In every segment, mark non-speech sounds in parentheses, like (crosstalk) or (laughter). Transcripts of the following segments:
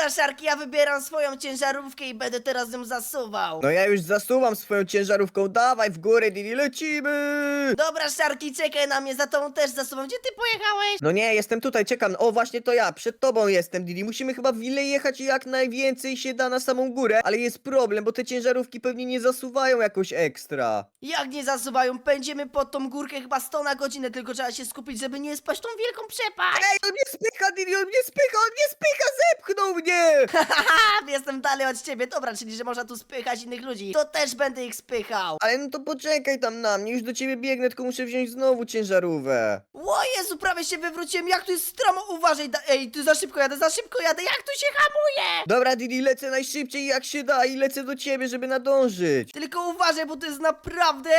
Dobra, Szarki, ja wybieram swoją ciężarówkę i będę teraz nią zasuwał. No ja już zasuwam swoją ciężarówką, dawaj w górę, Didi, lecimy! Dobra, Szarki, czekaj na mnie, za tobą też zasuwam. Gdzie ty pojechałeś? No nie, jestem tutaj, czekam. O, właśnie to ja, przed tobą jestem, Didi. Musimy chyba w ile jechać jak najwięcej się da na samą górę, ale jest problem, bo te ciężarówki pewnie nie zasuwają jakoś ekstra. Jak nie zasuwają? Pędzimy pod tą górkę chyba 100 na godzinę, tylko trzeba się skupić, żeby nie spaść w tą wielką przepaść. Ej, on mnie spycha, Didi, on mnie spycha, on mnie spycha, zepchnął mnie! Haha, (laughs) jestem dalej od ciebie. Dobra, czyli że można tu spychać innych ludzi. To też będę ich spychał. Ale no to poczekaj tam na mnie, już do ciebie biegnę, tylko muszę wziąć znowu ciężarówkę. O Jezu, prawie się wywróciłem. Jak tu jest stromo? Uważaj, da- ej, tu za szybko jadę, za szybko jadę. Jak tu się hamuje? Dobra, Didi, lecę najszybciej jak się da i lecę do ciebie, żeby nadążyć. Tylko uważaj, bo to jest naprawdę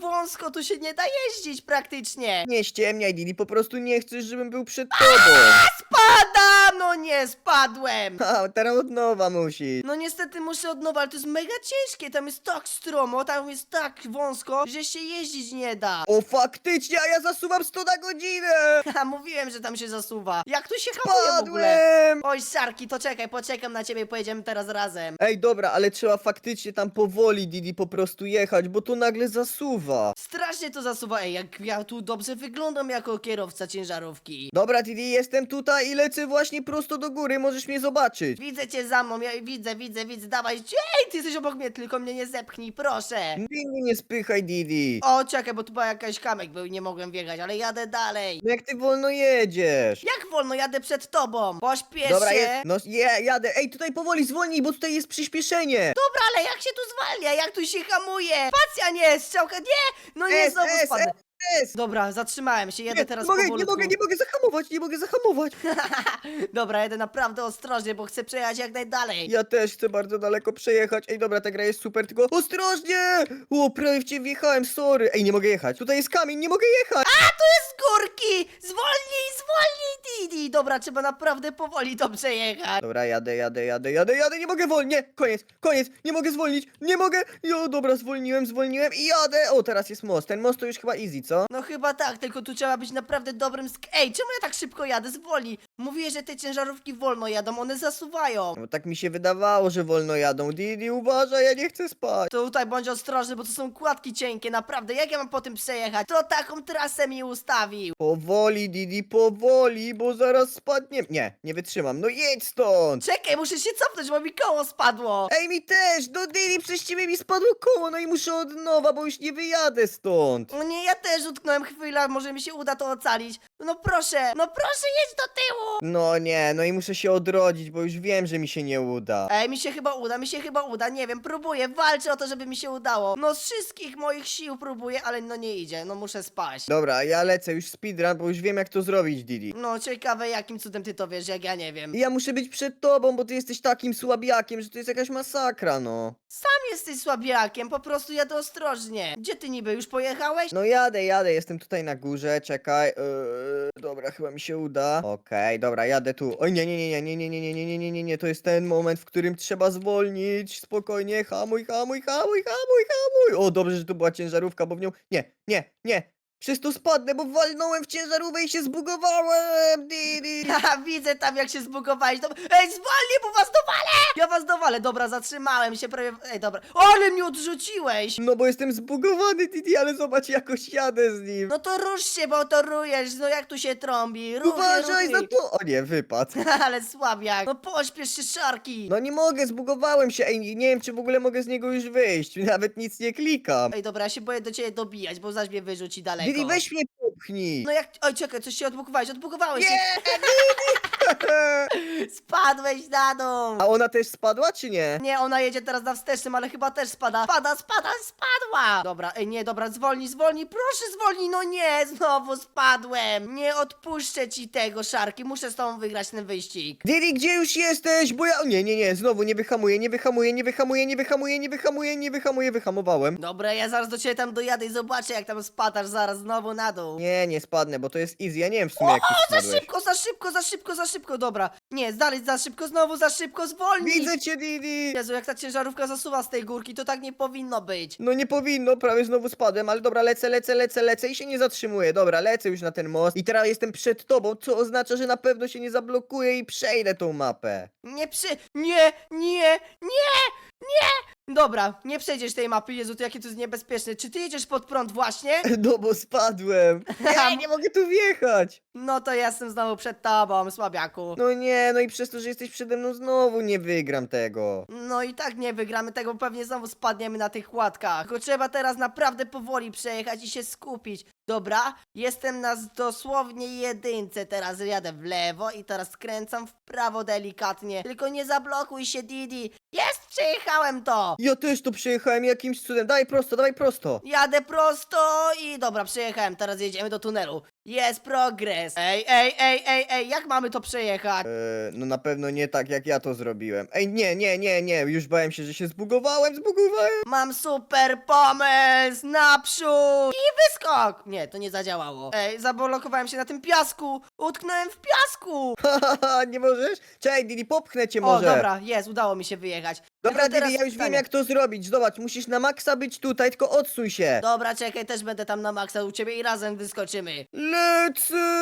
wąsko, tu się nie da jeździć praktycznie. Nie ściemniaj, Didi, po prostu nie chcesz, żebym był przed tobą. Spadam! No nie, spadłem! Ha, teraz od nowa musisz. No niestety muszę od nowa, ale to jest mega ciężkie, tam jest tak stromo, tam jest tak wąsko, że się jeździć nie da. O, faktycznie, a ja zasuwam 100 na godzinę! (laughs) Ha, mówiłem, że tam się zasuwa. Jak tu się hamuje w ogóle? Padłem! Oj, Sarki, to czekaj, poczekam na ciebie pojedziemy teraz razem. Ej, dobra, ale trzeba faktycznie tam powoli, Didi, po prostu jechać, bo tu nagle zasuwa. Strasznie to zasuwa. Ej, jak ja tu dobrze wyglądam jako kierowca ciężarówki. Dobra, Didi, jestem tutaj i lecę właśnie prosto do góry, możesz mnie zobaczyć. Widzę cię za mną, ja widzę, widzę, widzę, dawaj. Ej, ty jesteś obok mnie, tylko mnie nie zepchnij, proszę. Mnie nie spychaj, Didi. O, czekaj, bo tu była jakaś kamek był i nie mogłem wjechać, ale jadę dalej. No jak ty wolno jedziesz. Jak wolno, jadę przed tobą. Pośpiesz Dobra, się. je, no je, jadę. Ej, tutaj powoli zwolnij, bo tutaj jest przyspieszenie. Dobra, ale jak się tu zwalnia, jak tu się hamuje? Spacja nie, strzałka, nie! No nie, S, znowu S, spadnę. S. Dobra, zatrzymałem się, jadę Nie, teraz nie mogę, nie powolutku. mogę, nie mogę zahamować, nie mogę zahamować. (laughs) Dobra, jedę naprawdę ostrożnie, bo chcę przejechać jak najdalej. Ja też chcę bardzo daleko przejechać. Ej, dobra, ta gra jest super, tylko ostrożnie! O, prawie w cię wjechałem, sorry. Ej, nie mogę jechać. Tutaj jest kamień, nie mogę jechać. Z górki! Zwolnij, zwolnij, Didi! Dobra, trzeba naprawdę powoli to przejechać. Dobra, jadę, jadę, jadę, jadę, jadę, nie mogę wolniej. Nie, koniec, koniec, nie mogę zwolnić, nie mogę. Jo, dobra, zwolniłem, zwolniłem i jadę. O, teraz jest most. Ten most to już chyba easy, co? No chyba tak, tylko tu trzeba być naprawdę dobrym sk... Ej, czemu ja tak szybko jadę? Zwolnij! Mówię, że te ciężarówki wolno jadą, one zasuwają. No tak mi się wydawało, że wolno jadą. Didi, uważaj, ja nie chcę spać. Tutaj bądź ostrożny, bo to są kładki cienkie, naprawdę. Jak ja mam po tym przejechać? To taką trasę mi ustawił. Powoli, Didi, powoli, bo zaraz spadnie. Nie, nie wytrzymam. No jedź stąd. Czekaj, muszę się cofnąć, bo mi koło spadło. Ej, mi też! No Didi, przez ciebie mi spadło koło, no i muszę od nowa, bo już nie wyjadę stąd. No nie, ja też utknąłem chwilę, może mi się uda to ocalić. No proszę, no proszę, jedź do tyłu. No nie, no i muszę się odrodzić, bo już wiem, że mi się nie uda. Ej, mi się chyba uda, mi się chyba uda, nie wiem, próbuję, walczę o to, żeby mi się udało. No z wszystkich moich sił próbuję, ale no nie idzie, no muszę spaść. Dobra, ja lecę już speedrun, bo już wiem jak to zrobić, Didi. No ciekawe, jakim cudem ty to wiesz, jak ja nie wiem. I ja muszę być przed tobą, bo ty jesteś takim słabiakiem, że to jest jakaś masakra, no. Sam jesteś słabiakiem, po prostu jadę ostrożnie. Gdzie ty niby, już pojechałeś? No jadę, jadę, jestem tutaj na górze, czekaj. Yy, dobra, chyba mi się uda. Okej, dobra, jadę tu. Oj, nie, nie, nie, nie, nie, nie, nie, nie, nie, nie, nie, nie, to jest ten moment, w którym trzeba zwolnić. Spokojnie, hamuj, hamuj, hamuj, hamuj, hamuj. O, dobrze, że to była ciężarówka, bo w nią... Nie, nie, nie. Przez to spadnę, bo walnąłem w ciężarówkę i się zbugowałem, Didi. (laughs) Haha, widzę tam jak się zbugowałeś. Ej, zwolnij, bo was dowalę! Ja was dowalę, dobra, zatrzymałem się prawie... Ej, dobra. Ale mnie odrzuciłeś! No bo jestem zbugowany, Didi, ale zobacz, jakoś jadę z nim. No to rusz się, bo to rujesz, no jak tu się trąbi, ruchy, Uważaj za to! O nie, wypadł. (laughs) Ale słabiak, no pośpiesz się, szarki! No nie mogę, zbugowałem się. Ej, nie wiem, czy w ogóle mogę z niego już wyjść. Nawet nic nie klikam. Ej, dobra, ja się boję do ciebie dobijać, bo zaś mnie wyrzuci daleko. Didi, weź mnie popchnij. No jak... Oj, czekaj, coś się odbukowałeś, odbukowałeś się. Nie! (laughs) Spadłeś na dół! A ona też spadła, czy nie? Nie, ona jedzie teraz na wstecznym, ale chyba też spada. Spada, spada, spadła! Dobra, ej, nie, dobra, zwolnij, zwolnij, proszę zwolnij, no nie, znowu spadłem! Nie odpuszczę ci tego, Szarki, muszę z tobą wygrać ten wyścig. Didi, gdzie już jesteś? Bo ja... O, nie, nie, nie, znowu nie wyhamuję, nie wyhamuję, nie wyhamuję, nie wyhamuję, nie wyhamuję, nie wyhamuję, wyhamowałem. Dobra, ja zaraz do ciebie tam dojadę i zobaczę, jak tam spadasz zaraz znowu na dół. Nie, nie spadnę, bo to jest easy, ja nie wiem w sumie jak ty O, za spadłeś. szybko, za szybko, za szybko, za szybko. Szybko, dobra. Nie, dalej za szybko, znowu za szybko, zwolnij! Widzę cię, Didi! Jezu, jak ta ciężarówka zasuwa z tej górki, to tak nie powinno być. No nie powinno, prawie znowu spadłem, ale dobra, lecę, lecę, lecę, lecę i się nie zatrzymuję. Dobra, lecę już na ten most i teraz jestem przed tobą, co oznacza, że na pewno się nie zablokuję i przejdę tą mapę. Nie przy... Nie, nie, nie, nie! Dobra, nie przejdziesz tej mapy, Jezu, to jakie to jest niebezpieczne. Czy ty jedziesz pod prąd właśnie? (laughs) No bo spadłem. Nie, nie mogę tu wjechać. No to ja jestem znowu przed tobą, słabiaku. No nie, no i przez to, że jesteś przede mną znowu nie wygram tego. No i tak nie wygramy tego, pewnie znowu spadniemy na tych łatkach. Tylko trzeba teraz naprawdę powoli przejechać i się skupić. Dobra, jestem na z- dosłownie jedynce, teraz jadę w lewo i teraz skręcam w prawo delikatnie. Tylko nie zablokuj się, Didi. Jest, przejechałem to! Ja też tu przyjechałem jakimś cudem. Daj prosto, dawaj prosto. Jadę prosto i dobra, przejechałem, teraz jedziemy do tunelu. Jest progres. Ej, ej, ej, ej, ej, jak mamy to przejechać? Eee, no na pewno nie tak jak ja to zrobiłem. Ej, nie, nie, nie, nie, już bałem się, że się zbugowałem, zbugowałem. Mam super pomysł! Naprzód! I wyskok! Nie, to nie zadziałało. Ej, zablokowałem się na tym piasku! Utknąłem w piasku! (laughs) Hahaha, nie możesz? Czekaj, Didi, popchnę cię O, może. dobra, jest, udało mi się wyjechać. Dobra, Tylko teraz Didi, ja już wiem pytanie. jak to zrobić. Zobacz, musisz na maksa być tutaj, tylko odsuń się. Dobra, czekaj, też będę tam na maksa u ciebie i razem wyskoczymy. kirletsin.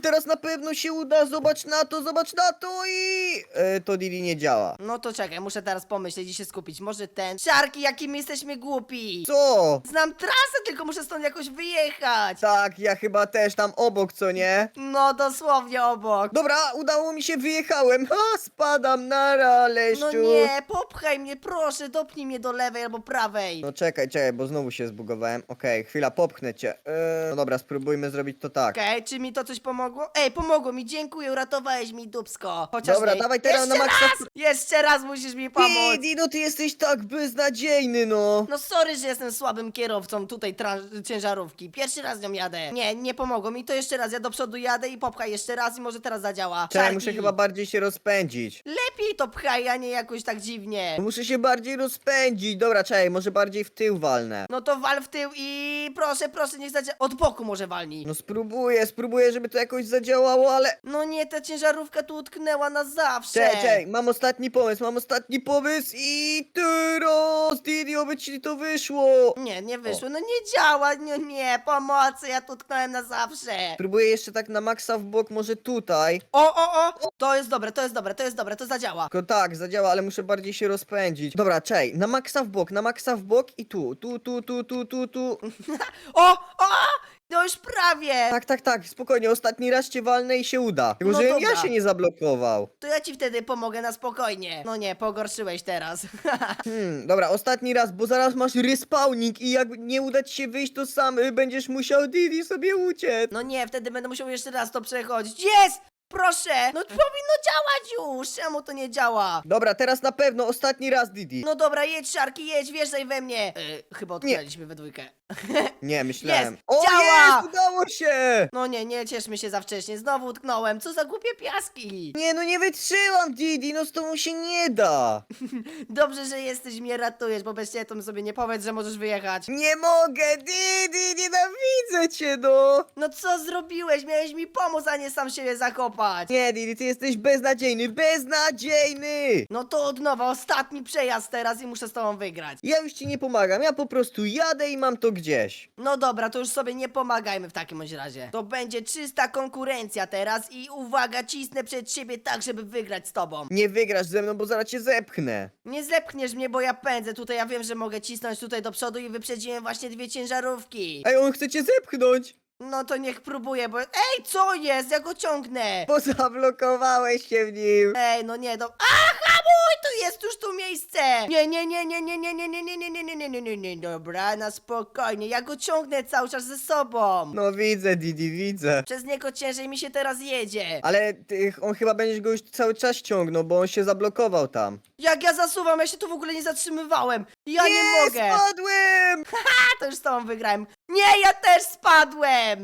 Teraz na pewno się uda, zobacz na to, zobacz na to i... E, to Didi nie działa. No to czekaj, muszę teraz pomyśleć i się skupić. Może ten... Szarki, jakim my jesteśmy głupi! Co? Znam trasę, tylko muszę stąd jakoś wyjechać! Tak, ja chyba też tam obok, co nie? No, dosłownie obok. Dobra, udało mi się, wyjechałem. Ha, spadam, nara, Leszczu. No nie, popchaj mnie, proszę, dopnij mnie do lewej albo prawej. No czekaj, czekaj, bo znowu się zbugowałem. Okej, chwila, popchnę cię. Eee, no dobra, spróbujmy zrobić to tak. Okej, czy mi to coś pomogło? Ej, pomogło mi, dziękuję, uratowałeś mi dupsko. Chociaż Dobra, nie. dawaj teraz na Jeszcze maksa. raz! Jeszcze raz musisz mi pomóc. Didi, no ty jesteś tak beznadziejny, no. No sorry, że jestem słabym kierowcą tutaj tra- ciężarówki. Pierwszy raz nią jadę. Nie, nie pomogło mi, to jeszcze raz, ja do przodu jadę i popchaj jeszcze raz i może teraz zadziała. Czekaj, Czarki. muszę chyba bardziej się rozpędzić. Lepiej to pchaj, a nie jakoś tak dziwnie. Muszę się bardziej rozpędzić. Dobra, czekaj, może bardziej w tył walnę. No to wal w tył i proszę, proszę, niech zadziała. Od boku może walnij. No spróbuję, spróbuję, żeby to jakoś zadziałało, ale... No nie, ta ciężarówka tu utknęła na zawsze. Czekaj, czekaj, mam ostatni pomysł, mam ostatni pomysł i teraz, Didi, oby ci to wyszło. Nie, nie wyszło, no nie działa, no nie, pomocy, ja tu tknąłem na zawsze. Spróbuję jeszcze tak na maksa w bok, może tutaj. O, o, o, to jest dobre, to jest dobre, to jest dobre, to zadziała. Tylko tak, zadziała, ale muszę bardziej się rozpędzić. Dobra, czekaj, na maksa w bok, na maksa w bok i tu, tu, tu, tu, tu, tu, tu. (laughs) O, o, no już prawie. Tak, tak, tak, spokojnie, ostatni raz cię walnę i się uda. Tylko, No żebym ja dobra. się nie zablokował. To ja ci wtedy pomogę na spokojnie. No nie, pogorszyłeś teraz. (laughs) Hmm, dobra, ostatni raz, bo zaraz masz respawning i jak nie uda ci się wyjść, to sam y, będziesz musiał Didi sobie uciec. No nie, wtedy będę musiał jeszcze raz to przechodzić. Jest! Proszę! No powinno działać już! Czemu to nie działa? Dobra, teraz na pewno, ostatni raz, Didi. No dobra, jedź, Szarki, jedź, wjeżdżaj we mnie. Yy, chyba odkryliśmy we dwójkę. (laughs) Nie, myślałem. Jest, o, działa! jest, udało się! No nie, nie cieszmy się za wcześnie, znowu utknąłem. Co za głupie piaski! Nie, no nie wytrzymam, Didi, no z tobą się nie da. (laughs) Dobrze, że jesteś, mnie ratujesz, bo bez ciebie to bym sobie nie powiedz, że możesz wyjechać. Nie mogę, Didi, nienawidzę cię, no. No co zrobiłeś? Miałeś mi pomóc, a nie sam siebie zakopać. Nie, Didi, ty jesteś beznadziejny, beznadziejny. No to od nowa, ostatni przejazd teraz i muszę z tobą wygrać. Ja już ci nie pomagam, ja po prostu jadę i mam to gdzieś. No dobra, to już sobie nie pomagajmy w takim bądź razie. To będzie czysta konkurencja teraz i uwaga, cisnę przed siebie tak, żeby wygrać z tobą. Nie wygrasz ze mną, bo zaraz cię zepchnę. Nie zepchniesz mnie, bo ja pędzę tutaj, ja wiem, że mogę cisnąć tutaj do przodu i wyprzedziłem właśnie dwie ciężarówki. Ej, on chce cię zepchnąć, No to niech próbuje, bo... Ej, co jest? Ja go ciągnę! bo zablokowałeś się w nim. Ej, no nie, do... A, hamuj! Tu jest już tu miejsce! Nie, nie, nie, nie, nie, nie, nie, nie, nie, nie, nie, nie, nie, nie, nie, nie, dobra, na spokojnie, ja go ciągnę cały czas ze sobą. No widzę, Didi, widzę. Przez niego ciężej mi się teraz jedzie. Ale ty, on chyba będziesz go już cały czas ciągnął, bo on się zablokował tam. Jak ja zasuwam, ja się tu w ogóle nie zatrzymywałem. Ja nie, mogę. spadłem! A, to już z tobą wygrałem. Nie, ja też spadłem.